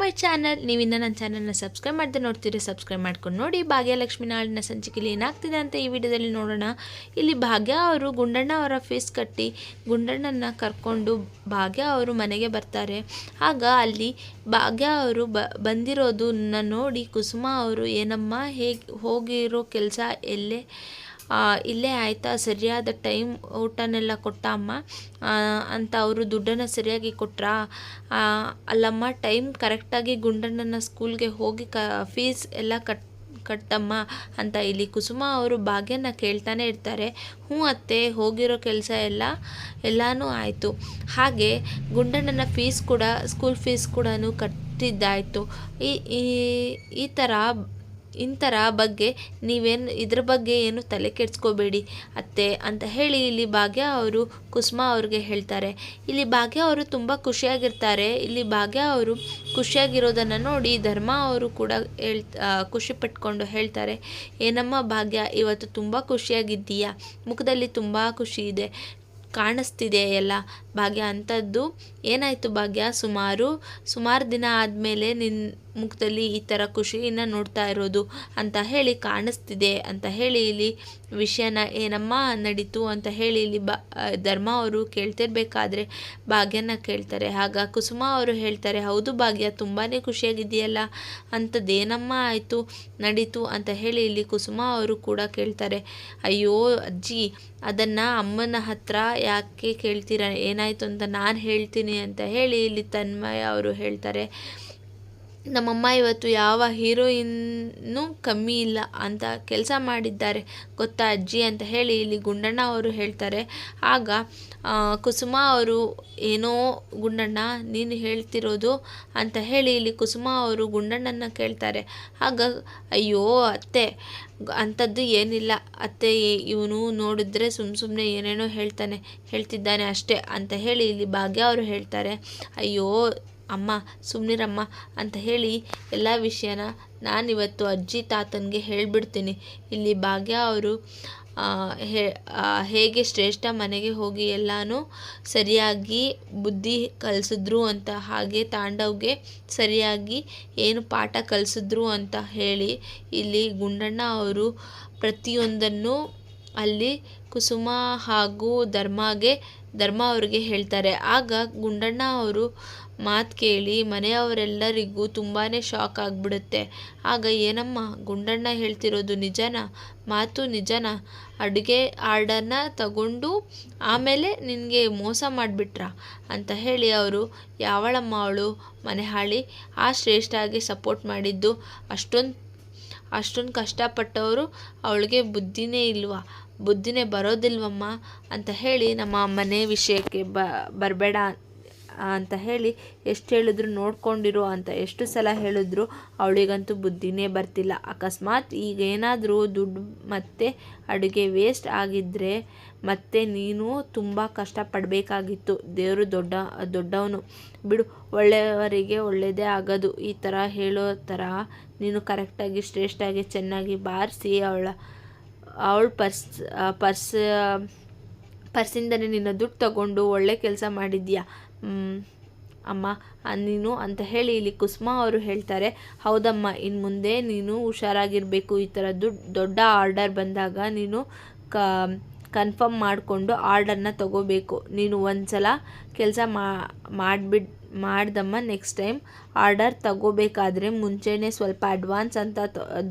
My channel ನೀವಿನ್ನ ನನ್ನ ಚಾನಲ್ನ subscribe ಮಾಡಿದೆ ನೋಡ್ತೀರಿ ಸಬ್ಸ್ಕ್ರೈಬ್ ಮಾಡ್ಕೊಂಡು ನೋಡಿ. ಭಾಗ್ಯಲಕ್ಷ್ಮಿ ನಾಳಿನ ಸಂಚಿಕೆಯಲ್ಲಿ ಏನಾಗ್ತಿದೆ ಅಂತ ಈ ವಿಡಿಯೋದಲ್ಲಿ ನೋಡೋಣ. ಇಲ್ಲಿ ಭಾಗ್ಯ ಅವರು ಗುಂಡಣ್ಣ ಅವರ ಫೀಸ್ ಕಟ್ಟಿ ಗುಂಡಣ್ಣನ ಕರ್ಕೊಂಡು ಭಾಗ್ಯ ಅವರು ಮನೆಗೆ ಬರ್ತಾರೆ. ಆಗ ಅಲ್ಲಿ ಭಾಗ್ಯ ಅವರು ಬ, ಬಂದಿರೋದನ್ನ ನೋಡಿ ಕುಸುಮ ಅವರು, ಏನಮ್ಮ ಹೇಗೆ ಹೋಗಿರೋ ಕೆಲಸ ಎಲ್ಲೇ ಇಲ್ಲೇ ಆಯಿತಾ, ಸರಿಯಾದ ಟೈಮ್ ಊಟನೆಲ್ಲ ಕೊಟ್ಟ ಅಮ್ಮ. ಅಂತ ಅವರು ದುಡ್ಡನ್ನು ಸರಿಯಾಗಿ ಕೊಟ್ರಾ? ಅಲ್ಲಮ್ಮ, ಟೈಮ್ ಕರೆಕ್ಟಾಗಿ ಗುಂಡಣ್ಣನ ಸ್ಕೂಲ್ಗೆ ಹೋಗಿ ಕ, ಫೀಸ್ ಎಲ್ಲ ಕಟ್, ಕಟ್ಟಮ್ಮ ಅಂತ ಇಲ್ಲಿ ಕುಸುಮ ಅವರು ಭಾಗ್ಯನ ಕೇಳ್ತಾನೆ ಇರ್ತಾರೆ. ಹ್ಞೂ ಅತ್ತೆ, ಹೋಗಿರೋ ಕೆಲಸ ಎಲ್ಲ, ಎಲ್ಲನೂ ಆಯಿತು. ಹಾಗೆ ಗುಂಡಣ್ಣನ ಫೀಸ್ ಕೂಡ, ಸ್ಕೂಲ್ ಫೀಸ್ ಕೂಡ ಕಟ್ಟಿದ್ದಾಯಿತು. ಈ, ಈ- ಈ ಥರ ಇಂಥರ ಬಗ್ಗೆ ನೀವೇನು, ಇದ್ರ ಬಗ್ಗೆ ಏನು ತಲೆ ಕೆಡಿಸ್ಕೋಬೇಡಿ ಅತ್ತೆ ಅಂತ ಹೇಳಿ ಇಲ್ಲಿ ಭಾಗ್ಯ ಅವರು, ಕುಸುಮ ಅವ್ರಿಗೆ ಹೇಳ್ತಾರೆ. ಇಲ್ಲಿ ಭಾಗ್ಯ ಅವರು ತುಂಬ ಖುಷಿಯಾಗಿರ್ತಾರೆ. ಇಲ್ಲಿ ಭಾಗ್ಯ ಅವರು ಖುಷಿಯಾಗಿರೋದನ್ನು ನೋಡಿ ಧರ್ಮ ಅವರು ಕೂಡ ಹೇಳ್ ಖುಷಿ ಪಟ್ಕೊಂಡು ಹೇಳ್ತಾರೆ, ಏನಮ್ಮ ಭಾಗ್ಯ, ಇವತ್ತು ತುಂಬ ಖುಷಿಯಾಗಿದ್ದೀಯಾ? ಮುಖದಲ್ಲಿ ತುಂಬ ಖುಷಿ ಇದೆ. ಕಾಣಿಸ್ತಿದೆ ಎಲ್ಲ. ಭಾಗ್ಯ ಅಂಥದ್ದು. ಏನಾಯಿತು ಭಾಗ್ಯ? ಸುಮಾರು ಸುಮಾರು ದಿನ ಆದಮೇಲೆ ನಿನ್ನ ಮುಖದಲ್ಲಿ ಈ ಥರ ಖುಷಿಯನ್ನು ನೋಡ್ತಾ ಇರೋದು ಅಂತ ಹೇಳಿ ಕಾಣಿಸ್ತಿದೆ ಅಂತ ಹೇಳಿ ಇಲ್ಲಿ ವಿಷಯನ ಏನಮ್ಮ ನಡೀತು ಅಂತ ಹೇಳಿ ಇಲ್ಲಿ ಬ ಧರ್ಮ ಅವರು ಕೇಳ್ತಿರ್ಬೇಕಾದ್ರೆ ಭಾಗ್ಯನ ಕೇಳ್ತಾರೆ. ಆಗ ಕುಸುಮ ಅವರು ಹೇಳ್ತಾರೆ, ಹೌದು ಭಾಗ್ಯ ತುಂಬಾ ಖುಷಿಯಾಗಿದೆಯಲ್ಲ ಅಂಥದ್ದೇನಮ್ಮ ಆಯಿತು, ನಡೀತು ಅಂತ ಹೇಳಿ ಇಲ್ಲಿ ಕುಸುಮ ಅವರು ಕೂಡ ಕೇಳ್ತಾರೆ. ಅಯ್ಯೋ ಅಜ್ಜಿ, ಅದನ್ನು ಅಮ್ಮನ ಹತ್ರ ಯಾಕೆ ಕೇಳ್ತೀರ? ಏನಾಯಿತು ಅಂತ ನಾನು ಹೇಳ್ತೀನಿ ಅಂತ ಹೇಳಿ ಇಲ್ಲಿ ತನ್ಮಯ ಅವರು ಹೇಳ್ತಾರೆ. ನಮ್ಮಮ್ಮ ಇವತ್ತು ಯಾವ ಹೀರೋಯಿನ್ನೂ ಕಮ್ಮಿ ಇಲ್ಲ ಅಂತ ಕೆಲಸ ಮಾಡಿದ್ದಾರೆ. ಗೊತ್ತಾ ಅಜ್ಜಿ ಅಂತ ಹೇಳಿ ಇಲ್ಲಿ ಗುಂಡಣ್ಣ ಅವರು ಹೇಳ್ತಾರೆ. ಆಗ ಕುಸುಮ ಅವರು ಏನೋ ಗುಂಡಣ್ಣ, ನೀನು ಹೇಳ್ತಿರೋದು ಅಂತ ಹೇಳಿ ಇಲ್ಲಿ ಕುಸುಮ ಅವರು ಗುಂಡಣ್ಣನ ಕೇಳ್ತಾರೆ. ಆಗ, ಅಯ್ಯೋ ಅತ್ತೆ, ಅಂಥದ್ದು ಏನಿಲ್ಲ. ಅತ್ತೆ, ಇವನು ನೋಡಿದ್ರೆ ಸುಮ್ಮ ಸುಮ್ಮನೆ ಏನೇನೋ ಹೇಳ್ತಾನೆ, ಹೇಳ್ತಿದ್ದಾನೆ ಅಷ್ಟೇ ಅಂತ ಹೇಳಿ ಇಲ್ಲಿ ಭಾಗ್ಯ ಅವರು ಹೇಳ್ತಾರೆ. ಅಯ್ಯೋ ಅಮ್ಮ ಸುಮ್ಮನಿರಮ್ಮ ಅಂತ ಹೇಳಿ ಎಲ್ಲ ವಿಷಯನ ನಾನಿವತ್ತು ಅಜ್ಜಿ ತಾತನಿಗೆ ಹೇಳಿಬಿಡ್ತೀನಿ. ಇಲ್ಲಿ ಭಾಗ್ಯ ಅವರು ಹೇಗೆ ಶ್ರೇಷ್ಠ ಮನೆಗೆ ಹೋಗಿ ಎಲ್ಲನೂ ಸರಿಯಾಗಿ ಬುದ್ಧಿ ಕಲಿಸಿದ್ರು ಅಂತ, ಹಾಗೆ ತಾಂಡವ್ಗೆ ಸರಿಯಾಗಿ ಏನು ಪಾಠ ಕಲಿಸಿದ್ರು ಅಂತ ಹೇಳಿ ಇಲ್ಲಿ ಗುಂಡಣ್ಣ ಅವರು ಪ್ರತಿಯೊಂದನ್ನು ಅಲ್ಲಿ ಕುಸುಮ ಹಾಗೂ ಧರ್ಮಗೆ ಧರ್ಮ ಅವರಿಗೆ ಹೇಳ್ತಾರೆ. ಆಗ ಗುಂಡಣ್ಣ ಅವರು ಮಾತು ಕೇಳಿ ಮನೆಯವರೆಲ್ಲರಿಗೂ ತುಂಬಾ ಶಾಕ್ ಆಗಿಬಿಡುತ್ತೆ. ಆಗ ಏನಮ್ಮ, ಗುಂಡಣ್ಣ ಹೇಳ್ತಿರೋದು ನಿಜನಾ? ಮಾತು ನಿಜನಾ? ಅಡುಗೆ ಆರ್ಡರ್ನ ತಗೊಂಡು ಆಮೇಲೆ ನಿನಗೆ ಮೋಸ ಮಾಡಿಬಿಟ್ರಾ? ಅಂತ ಹೇಳಿ ಅವರು, ಯಾವಳಮ್ಮ ಅವಳು, ಮನೆ ಹಾಳಿ, ಆ ಶ್ರೇಷ್ಠಾಗಿ ಸಪೋರ್ಟ್ ಮಾಡಿದ್ದು ಅಷ್ಟೊಂದು ಅಷ್ಟೊಂದು ಕಷ್ಟಪಟ್ಟವರು ಅವಳಿಗೆ ಬುದ್ಧಿನೇ ಇಲ್ವಾ? ಬುದ್ಧಿನೇ ಬರೋದಿಲ್ವಮ್ಮ? ಅಂತ ಹೇಳಿ ನಮ್ಮ ಮನೆ ವಿಷಯಕ್ಕೆ ಬರಬೇಡ ಅಂತ ಹೇಳಿ ಎಷ್ಟು ಹೇಳಿದ್ರು ನೋಡ್ಕೊಂಡಿರು ಅಂತ ಎಷ್ಟು ಸಲ ಹೇಳಿದ್ರು ಅವಳಿಗಂತೂ ಬುದ್ಧಿನೇ ಬರ್ತಿಲ್ಲ. ಅಕಸ್ಮಾತ್ ಈಗ ಏನಾದರೂ ದುಡ್ಡು ಮತ್ತೆ ಅಡುಗೆ ವೇಸ್ಟ್ ಆಗಿದ್ದರೆ ಮತ್ತೆ ನೀನು ತುಂಬ ಕಷ್ಟಪಡಬೇಕಾಗಿತ್ತು. ದೇವರು ದೊಡ್ಡ, ದೊಡ್ಡವನು. ಬಿಡು, ಒಳ್ಳೆಯವರಿಗೆ ಒಳ್ಳೆಯದೇ ಆಗೋದು. ಈ ಥರ ಹೇಳೋ ಥರ ನೀನು ಕರೆಕ್ಟಾಗಿ ಶ್ರೇಷ್ಠಾಗಿ ಚೆನ್ನಾಗಿ ಬಾರಿಸಿ ಅವಳ ಅವಳ ಪರ್ಸ್ ಪರ್ಸ್ ಪರ್ಸಿಂದನೇ ನಿನ್ನ ದುಡ್ಡು ತಗೊಂಡು ಒಳ್ಳೆ ಕೆಲಸ ಮಾಡಿದ್ಯಾ? ಅಮ್ಮ ನೀನು ಅಂತ ಹೇಳಿ ಇಲ್ಲಿ ಕುಸುಮ ಅವರು ಹೇಳ್ತಾರೆ, ಹೌದಮ್ಮ ಇನ್ನು ಮುಂದೆ ನೀನು ಹುಷಾರಾಗಿರಬೇಕು. ಈ ಥರದ್ದು ದುಡ್ಡು ಆರ್ಡರ್ ಬಂದಾಗ ನೀನು ಕ ಕನ್ಫರ್ಮ್ ಮಾಡಿಕೊಂಡು ಆರ್ಡರ್ನ ತಗೋಬೇಕು. ನೀನು ಒಂದು ಸಲ ಕೆಲಸ ಮಾಡಿಬಿಡ್ ಮಾಡ್ದಮ್ಮ ನೆಕ್ಸ್ಟ್ ಟೈಮ್ ಆರ್ಡರ್ ತಗೋಬೇಕಾದ್ರೆ ಮುಂಚೆನೇ ಸ್ವಲ್ಪ ಅಡ್ವಾನ್ಸ್ ಅಂತ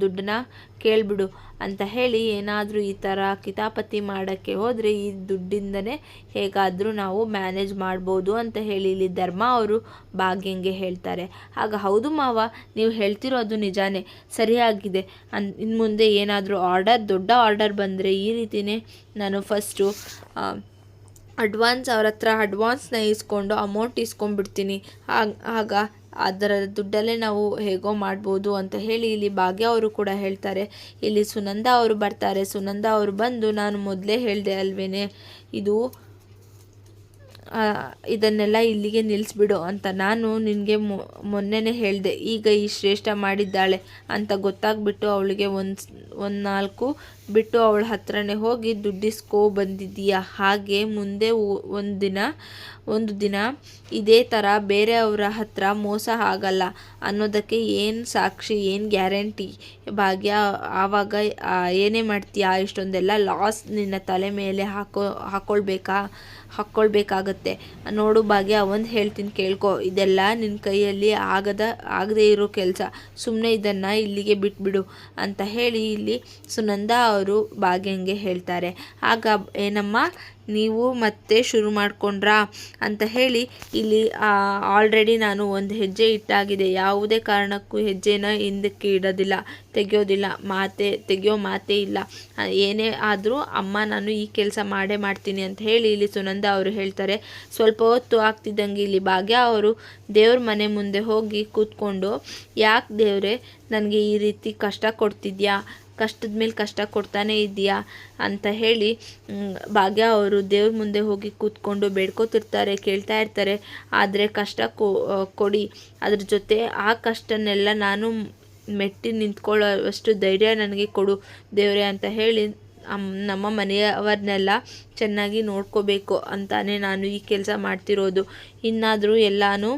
ದುಡ್ಡನ್ನ ಕೇಳಿಬಿಡು ಅಂತ ಹೇಳಿ ಏನಾದರೂ ಈ ಥರ ಕಿತಾಪತಿ ಮಾಡೋಕ್ಕೆ ಹೋದರೆ ಈ ದುಡ್ಡಿಂದನೇ ಹೇಗಾದರೂ ನಾವು ಮ್ಯಾನೇಜ್ ಮಾಡ್ಬೋದು ಅಂತ ಹೇಳಿ ಇಲ್ಲಿ ಧರ್ಮ ಅವರು ಭಾಗ್ಯಂಗೆ ಹೇಳ್ತಾರೆ. ಆಗ ಹೌದು ಮಾವ, ನೀವು ಹೇಳ್ತಿರೋದು ನಿಜಾನೇ, ಸರಿಯಾಗಿದೆ. ಅನ್ ಇನ್ನು ಮುಂದೆ ಏನಾದರೂ ಆರ್ಡರ್ ದೊಡ್ಡ ಆರ್ಡರ್ ಬಂದರೆ ಈ ರೀತಿಯೇ ನಾನು ಫಸ್ಟು ಅಡ್ವಾನ್ಸ್ ಅವ್ರ ಹತ್ರ ಅಡ್ವಾನ್ಸ್ನ ಇಸ್ಕೊಂಡು ಅಮೌಂಟ್ ಇಸ್ಕೊಂಡ್ಬಿಡ್ತೀನಿ. ಆಗ ಅದರ ದುಡ್ಡಲ್ಲೇ ನಾವು ಹೇಗೋ ಮಾಡ್ಬೋದು ಅಂತ ಹೇಳಿ ಇಲ್ಲಿ ಭಾಗ್ಯ ಅವರು ಕೂಡ ಹೇಳ್ತಾರೆ. ಇಲ್ಲಿ ಸುನಂದ ಅವರು ಬರ್ತಾರೆ. ಸುನಂದ ಅವರು ಬಂದು ನಾನು ಮೊದಲೇ ಹೇಳಿದೆ ಅಲ್ವೇನೆ, ಇದು ಇದನ್ನೆಲ್ಲ ಇಲ್ಲಿಗೆ ನಿಲ್ಲಿಸ್ಬಿಡು ಅಂತ ನಾನು ನಿನಗೆ ಮೊನ್ನೆನೇ ಹೇಳಿದೆ. ಈಗ ಈ ಶ್ರೇಷ್ಠ ಮಾಡಿದ್ದಾಳೆ ಅಂತ ಗೊತ್ತಾಗ್ಬಿಟ್ಟು ಅವಳಿಗೆ ಒಂದು ಒಂದು ನಾಲ್ಕು ಬಿಟ್ಟು ಅವಳ ಹತ್ರನೇ ಹೋಗಿ ದುಡ್ಡಿಸ್ಕೋ ಬಂದಿದ್ದೀಯಾ? ಹಾಗೆ ಮುಂದೆ ಒಂದು ದಿನ ಒಂದು ದಿನ ಇದೇ ಥರ ಬೇರೆಯವರ ಹತ್ರ ಮೋಸ ಆಗಲ್ಲ. ಅನ್ನೋದಕ್ಕೆ ಏನು ಸಾಕ್ಷಿ, ಏನು ಗ್ಯಾರಂಟಿ? ಭಾಗ್ಯ, ಆವಾಗ ಏನೇ ಮಾಡ್ತೀಯಾ ಇಷ್ಟೊಂದೆಲ್ಲ ಲಾಸ್ ನಿನ್ನ ತಲೆ ಮೇಲೆ ಹಾಕೋ ಹಾಕ್ಕೊಳ್ಬೇಕಾ ಹಾಕ್ಕೊಳ್ಬೇಕಾಗತ್ತೆ ನೋಡು ಭಾಗ್ಯ, ಒಂದು ಹೇಳ್ತೀನಿ ಕೇಳ್ಕೊ. ಇದೆಲ್ಲ ನಿನ್ನ ಕೈಯಲ್ಲಿ ಆಗದ, ಆಗದೇ ಇರೋ ಕೆಲಸ. ಸುಮ್ಮನೆ ಇದನ್ನು ಇಲ್ಲಿಗೆ ಬಿಟ್ಬಿಡು ಅಂತ ಹೇಳಿ ಇಲ್ಲಿ ಸುನಂದ ಅವರು ಭಾಗ್ಯಂಗೆ ಹೇಳ್ತಾರೆ. ಆಗ ಏನಮ್ಮ ನೀವು ಮತ್ತೆ ಶುರು ಮಾಡ್ಕೊಂಡ್ರಾ ಅಂತ ಹೇಳಿ ಇಲ್ಲಿ ಆಲ್ರೆಡಿ ನಾನು ಒಂದು ಹೆಜ್ಜೆ ಇಟ್ಟಾಗಿದೆ. ಯಾವುದೇ ಕಾರಣಕ್ಕೂ ಹೆಜ್ಜೆನ ಹಿಂದಕ್ಕೆ ಇಡೋದಿಲ್ಲ, ತೆಗೆಯೋದಿಲ್ಲ, ಮಾತೆ, ತೆಗೆಯೋ ಮಾತೇ ಇಲ್ಲ. ಏನೇ ಆದರೂ ಅಮ್ಮ ನಾನು ಈ ಕೆಲಸ ಮಾಡೇ ಮಾಡ್ತೀನಿ ಅಂತ ಹೇಳಿ ಇಲ್ಲಿ ಸುನಂದ ಅವರು ಹೇಳ್ತಾರೆ. ಸ್ವಲ್ಪ ಹೊತ್ತು ಆಗ್ತಿದ್ದಂಗೆ ಇಲ್ಲಿ ಭಾಗ್ಯ ಅವರು ದೇವ್ರ ಮನೆ ಮುಂದೆ ಹೋಗಿ ಕೂತ್ಕೊಂಡು, ಯಾಕೆ ದೇವರೇ ನನಗೆ ಈ ರೀತಿ ಕಷ್ಟ ಕೊಡ್ತಿದ್ಯಾ? ಕಷ್ಟದ ಮೇಲೆ ಕಷ್ಟ ಕೊಡ್ತಾನೆ ಇದೆಯಾ ಅಂತ ಹೇಳಿ ಭಾಗ್ಯ ಅವರು ದೇವ್ರ ಮುಂದೆ ಹೋಗಿ ಕೂತ್ಕೊಂಡು ಬೇಡ್ಕೋತಿರ್ತಾರೆ, ಕೇಳ್ತಾ ಇರ್ತಾರೆ. ಆದರೆ ಕಷ್ಟ ಕೊಡಿ. ಅದ್ರ ಜೊತೆ ಆ ಕಷ್ಟನೆಲ್ಲ ನಾನು ಮೆಟ್ಟಿ ನಿಂತ್ಕೊಳ್ಳೋವಷ್ಟು ಧೈರ್ಯ ನನಗೆ ಕೊಡು ದೇವರೇ ಅಂತ ಹೇಳಿ ನಮ್ಮ ಮನೆಯವರನ್ನೆಲ್ಲ ಚೆನ್ನಾಗಿ ನೋಡ್ಕೋಬೇಕು ಅಂತಾನೆ ನಾನು ಈ ಕೆಲಸ ಮಾಡ್ತಿರೋದು. ಇನ್ನಾದರೂ ಎಲ್ಲಾನು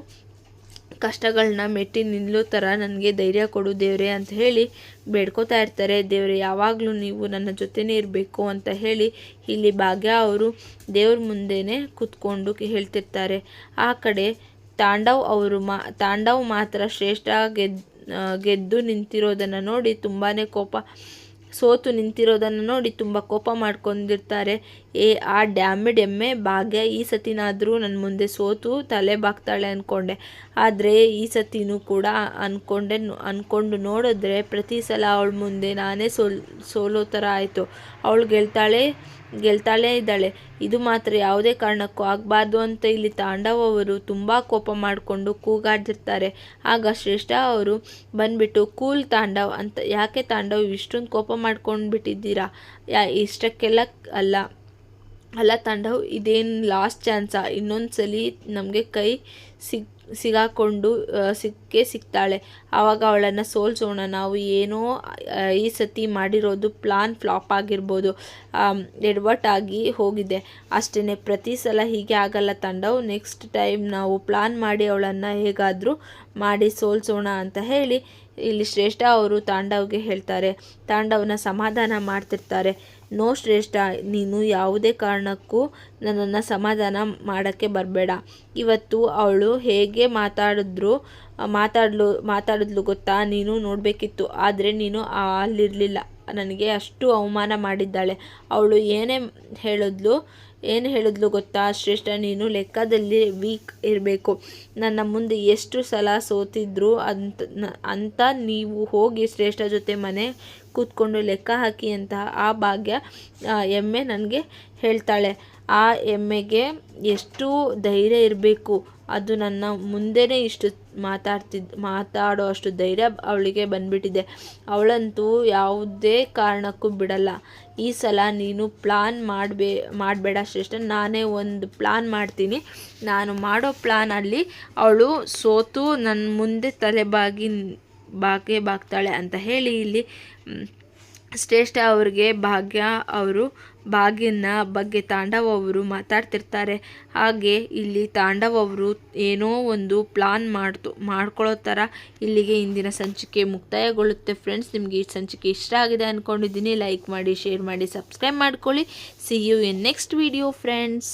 ಕಷ್ಟಗಳನ್ನ ಮೆಟ್ಟಿ ನಿಲ್ಲೋ ಥರ ನನಗೆ ಧೈರ್ಯ ಕೊಡು ದೇವರೇ ಅಂತ ಹೇಳಿ ಬೇಡ್ಕೋತಾ ಇರ್ತಾರೆ. ದೇವರೇ, ಯಾವಾಗಲೂ ನೀವು ನನ್ನ ಜೊತೆನೇ ಇರಬೇಕು ಅಂತ ಹೇಳಿ ಇಲ್ಲಿ ಭಾಗ್ಯ ಅವರು ದೇವ್ರ ಮುಂದೆನೇ ಕೂತ್ಕೊಂಡು ಹೇಳ್ತಿರ್ತಾರೆ. ಆ ಕಡೆ ತಾಂಡವ್ ಅವರು ಮಾ, ತಾಂಡವ್ ಮಾತ್ರ ಶ್ರೇಷ್ಠ ಗೆದ್ ಗೆದ್ದು ನಿಂತಿರೋದನ್ನು ನೋಡಿ ತುಂಬಾ ಕೋಪ ಸೋತು ನಿಂತಿರೋದನ್ನು ನೋಡಿ ತುಂಬ ಕೋಪ ಮಾಡ್ಕೊಂಡಿರ್ತಾರೆ. ಏ, ಆ ಡ್ಯಾಮಿಡ್ ಎಮ್ಮೆ ಭಾಗ್ಯ ಈ ಸತಿನಾದರೂ ನನ್ನ ಮುಂದೆ ಸೋತು ತಲೆ ಬಾಗ್ತಾಳೆ ಅಂದ್ಕೊಂಡೆ ಆದರೆ ಈ ಸತಿನೂ ಕೂಡ ಅಂದ್ಕೊಂಡೆ ಅಂದ್ಕೊಂಡು ನೋಡಿದ್ರೆ ಪ್ರತಿ ಸಲ ಅವಳ ಮುಂದೆ ನಾನೇ ಸೋಲ್, ಸೋಲೋ ಥರ ಆಯಿತು. ಅವಳು ಗೆಲ್ತಾಳೆ ಗೆಲ್ತಾಳೆ ಇದ್ದಾಳೆ. ಇದು ಮಾತ್ರ ಯಾವುದೇ ಕಾರಣಕ್ಕೂ ಆಗಬಾರ್ದು ಅಂತ ಇಲ್ಲಿ ತಾಂಡವವರು ತುಂಬ ಕೋಪ ಮಾಡಿಕೊಂಡು ಕೂಗಾಡ್ತಿರ್ತಾರೆ ಆಗ ಶ್ರೇಷ್ಠ ಅವರು ಬಂದ್ಬಿಟ್ಟು, ಕೂಲ್ ತಾಂಡವ್ ಅಂತ, ಯಾಕೆ ತಾಂಡವ್? ಇಷ್ಟೊಂದು ಕೋಪ ಮಾಡ್ಕೊಂಡು ಬಿಟ್ಟಿದ್ದೀರಾ ಯಾ, ಇಷ್ಟಕ್ಕೆಲ್ಲ ಅಲ್ಲ. ಅಲ್ಲ ತಂಡವು ಇದೇನು ಲಾಸ್ಟ್ ಚಾನ್ಸಾ ಇನ್ನೊಂದು ಸಲ ನಮಗೆ ಕೈ ಸಿಗ್, ಸಿಗಾಕೊಂಡು ಸಿಕ್ಕೇ ಸಿಗ್ತಾಳೆ. ಆವಾಗ ಅವಳನ್ನು ಸೋಲ್ಸೋಣ. ನಾವು ಏನೋ ಈ ಸತಿ ಮಾಡಿರೋದು ಪ್ಲಾನ್ ಫ್ಲಾಪ್ ಆಗಿರ್ಬೋದು. ಎಡ್ವರ್ಟ್ ಆಗಿ ಹೋಗಿದೆ. ಅಷ್ಟೇ ಪ್ರತಿ ಸಲ ಹೀಗೆ ಆಗಲ್ಲ ತಂಡವು ನೆಕ್ಸ್ಟ್ ಟೈಮ್ ನಾವು ಪ್ಲಾನ್ ಮಾಡಿ ಅವಳನ್ನು ಹೇಗಾದರೂ ಮಾಡಿ ಸೋಲ್ಸೋಣ ಅಂತ ಹೇಳಿ ಇಲ್ಲಿ ಶ್ರೇಷ್ಠ ಅವರು ತಾಂಡವ್ಗೆ ಹೇಳ್ತಾರೆ, ತಾಂಡವನ ಸಮಾಧಾನ ಮಾಡ್ತಿರ್ತಾರೆ. ನೋ ಶ್ರೇಷ್ಠ, ನೀನು ಯಾವುದೇ ಕಾರಣಕ್ಕೂ ನನ್ನನ್ನು ಸಮಾಧಾನ ಮಾಡೋಕ್ಕೆ ಬರಬೇಡ. ಇವತ್ತು ಅವಳು ಹೇಗೆ ಮಾತಾಡಿದ್ರು, ಮಾತಾಡ್ಲು, ಮಾತಾಡಿದ್ಲು ಗೊತ್ತಾ? ನೀನು ನೋಡಬೇಕಿತ್ತು, ಆದರೆ ನೀನು ಅಲ್ಲಿರಲಿಲ್ಲ. ನನಗೆ ಅಷ್ಟು ಅವಮಾನ ಮಾಡಿದ್ದಾಳೆ. ಅವಳು ಏನೇ ಹೇಳಿದ್ಲು ಏನು ಹೇಳಿದ್ಲು ಗೊತ್ತಾ? ಶ್ರೇಷ್ಠ, ನೀನು ಲೆಕ್ಕದಲ್ಲಿ ವೀಕ್ ಇರಬೇಕು. ನನ್ನ ಮುಂದೆ ಎಷ್ಟು ಸಲ ಸೋತಿದ್ರು ಅಂತ ಅಂತ ನೀವು ಹೋಗಿ ಶ್ರೇಷ್ಠ ಜೊತೆ ಮನೆ ಕೂತ್ಕೊಂಡು ಲೆಕ್ಕ ಹಾಕಿ ಅಂತ ಆ ಭಾಗ್ಯ ಎಮ್ಮೆ ನನಗೆ ಹೇಳ್ತಾಳೆ. ಆ ಎಮ್ಮೆಗೆ ಎಷ್ಟು ಧೈರ್ಯ ಇರಬೇಕು. ಅದು ನನ್ನ ಮುಂದೆನೇ ಇಷ್ಟು ಮಾತಾಡ್ತಿದ್ ಮಾತಾಡೋ ಅಷ್ಟು ಧೈರ್ಯ ಅವಳಿಗೆ ಬಂದ್ಬಿಟ್ಟಿದೆ. ಅವಳಂತೂ ಯಾವುದೇ ಕಾರಣಕ್ಕೂ ಬಿಡಲ್ಲ. ಈ ಸಲ ನೀನು ಪ್ಲಾನ್ ಮಾಡಬೇ, ಮಾಡಬೇಡ ಶ್ರೇಷ್ಠ. ನಾನೇ ಒಂದು ಪ್ಲಾನ್ ಮಾಡ್ತೀನಿ. ನಾನು ಮಾಡೋ ಪ್ಲಾನಲ್ಲಿ ಅವಳು ಸೋತು ನನ್ನ ಮುಂದೆ ತಲೆಬಾಗಿ ಬಾಗೆ ಬಾಗ್ತಾಳೆ ಅಂತ ಹೇಳಿ ಇಲ್ಲಿ ಶ್ರೇಷ್ಠ ಅವ್ರಿಗೆ ಭಾಗ್ಯ, ಅವರು ಭಾಗ್ಯನ ಬಗ್ಗೆ ತಾಂಡವ್ ಅವರು ಮಾತಾಡ್ತಿರ್ತಾರೆ. ಹಾಗೆ ಇಲ್ಲಿ ತಾಂಡವ್ ಅವರು ಏನೋ ಒಂದು ಪ್ಲಾನ್ ಮಾಡ್ತು ಮಾಡ್ಕೊಳ್ಳೋ ಥರ ಇಲ್ಲಿಗೆ ಇಂದಿನ ಸಂಚಿಕೆ ಮುಕ್ತಾಯಗೊಳ್ಳುತ್ತೆ. ಫ್ರೆಂಡ್ಸ್ ನಿಮಗೆ ಈ ಸಂಚಿಕೆ ಇಷ್ಟ ಆಗಿದೆ ಅಂದ್ಕೊಂಡಿದ್ದೀನಿ ಲೈಕ್ ಮಾಡಿ ಶೇರ್ ಮಾಡಿ ಸಬ್ಸ್ಕ್ರೈಬ್ ಮಾಡ್ಕೊಳ್ಳಿ. See you in next video friends